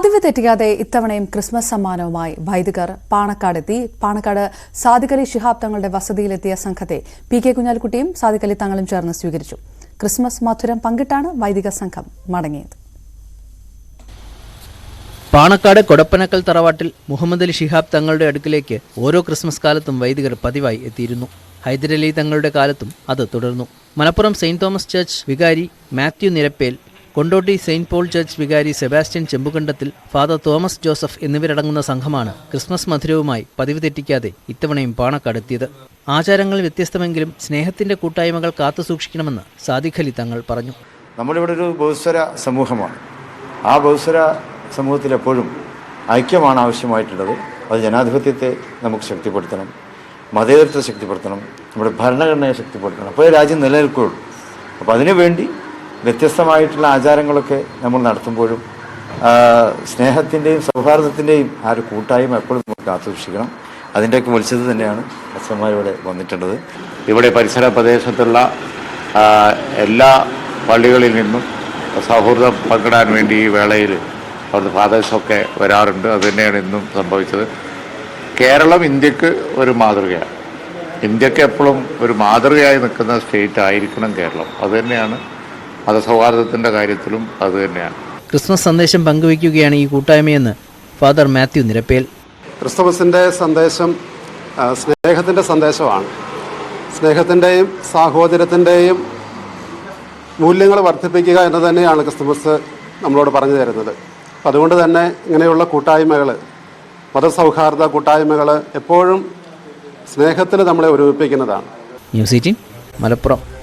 പതിവ് തെറ്റിയാതെ ഇത്തവണയും ക്രിസ്മസ് സമ്മാനവുമായി വൈദികർ പാണക്കാടെത്തി. പാണക്കാട് സാദിഖലി ശിഹാബ് തങ്ങളുടെ വസതിയിലെത്തിയ സംഘത്തെ പി കെ കുഞ്ഞാലിക്കുട്ടിയും സാദിഖലി തങ്ങളും ചേർന്ന് സ്വീകരിച്ചു. ക്രിസ്മസ് മധുരം പങ്കിട്ടാണ് വൈദിക സംഘം മടങ്ങിയത്. പാണക്കാട് കൊടപ്പനക്കൽ തറവാട്ടിൽ മുഹമ്മദ് അലി ഷിഹാബ് തങ്ങളുടെ അടുക്കിലേക്ക് ഓരോ ക്രിസ്മസ് കാലത്തും വൈദികർ പതിവായി എത്തിയിരുന്നു. ഹൈദരലി തങ്ങളുടെ കാലത്തും അത് തുടർന്നു. മലപ്പുറം സെയിന്റ് തോമസ് ചർച്ച് വികാരി Mathew Nirappel Kondotty Saint Paul Church വികാരി Sebastian Chembukandathil father Thomas Joseph എന്നിവരടങ്ങുന്ന സംഘമാണ് ക്രിസ്മസ് മധുരവുമായി പതിവ് തെറ്റിക്കാതെ ഇത്തവണയും പാണക്കാടെത്തിയത്. ആചാരങ്ങൾ വ്യത്യസ്തമെങ്കിലും സ്നേഹത്തിന്റെ കൂട്ടായ്മകൾ കാത്തുസൂക്ഷിക്കണമെന്ന് സാദിഖ് അലി തങ്ങൾ പറഞ്ഞു. നമ്മളിവിടെ ഒരു ബഹുസ്വര സമൂഹമാണ്. ആ ബഹുസ്വര സമൂഹത്തിൽ എപ്പോഴും ഐക്യമാണ് ആവശ്യമായിട്ടുള്ളത്. അത് ജനാധിപത്യത്തെ നമുക്ക് ശക്തിപ്പെടുത്തണം. മതേതരത്തെ ശക്തിപ്പെടുത്തണം. നമ്മുടെ ഭരണഘടനയെ ശക്തിപ്പെടുത്തണം. അപ്പോൾ രാജ്യം നിലനിൽക്കുകയുള്ളൂ. അപ്പോൾ അതിനുവേണ്ടി വ്യത്യസ്തമായിട്ടുള്ള ആചാരങ്ങളൊക്കെ നമ്മൾ നടത്തുമ്പോഴും സ്നേഹത്തിന്റെയും സൗഹാർദ്ദത്തിന്റെയും ആ ഒരു കൂട്ടായ്മ എപ്പോഴും നമുക്ക് കാത്തുസൂക്ഷിക്കണം അതിന്റെയൊക്കെ വെളിച്ചത് തന്നെയാണ് അച്ഛന്മാരിവിടെ വന്നിട്ടുള്ളത്. ഇവിടെ പരിസര പ്രദേശത്തുള്ള എല്ലാ പള്ളികളിൽ നിന്നും സൗഹൃദം പങ്കിടാൻ വേണ്ടി ഈ വേളയിൽ അവിടുത്തെ ഫാദേഴ്സൊക്കെ വരാറുണ്ട്. അത് തന്നെയാണ് ഇന്നും സംഭവിച്ചത്. കേരളം ഇന്ത്യയ്ക്ക് ഒരു മാതൃകയാണ്. ഇന്ത്യയ്ക്ക് എപ്പോഴും ഒരു മാതൃകയായി നിൽക്കുന്ന സ്റ്റേറ്റ് ആയിരിക്കണം കേരളം. അത് തന്നെയാണ് മതസൗഹാർദ്ദത്തിന്റെ കാര്യത്തിലും അത് തന്നെയാണ്. ക്രിസ്മസ് സന്ദേശം പങ്കുവയ്ക്കുകയാണ് ഈ കൂട്ടായ്മയെന്ന് ഫാദർ മാത്യു നിരപ്പേൽ. ക്രിസ്തുമസിന്റെ സന്ദേശം സ്നേഹത്തിന്റെ സ്നേഹത്തിന്റെ സന്ദേശമാണ്. സ്നേഹത്തിന്റെയും സാഹോദര്യത്തിന്റെയും മൂല്യങ്ങൾ വർദ്ധിപ്പിക്കുക എന്ന് തന്നെയാണ് ക്രിസ്തുമസ് നമ്മളോട് പറഞ്ഞു തരുന്നത്. അപ്പം അതുകൊണ്ട് തന്നെ ഇങ്ങനെയുള്ള കൂട്ടായ്മകൾ മതസൗഹാർദ്ദ കൂട്ടായ്മകൾ എപ്പോഴും സ്നേഹത്തിൽ നമ്മളെ ഒരുമിപ്പിക്കുന്നതാണ്. News eighteen Malappuram.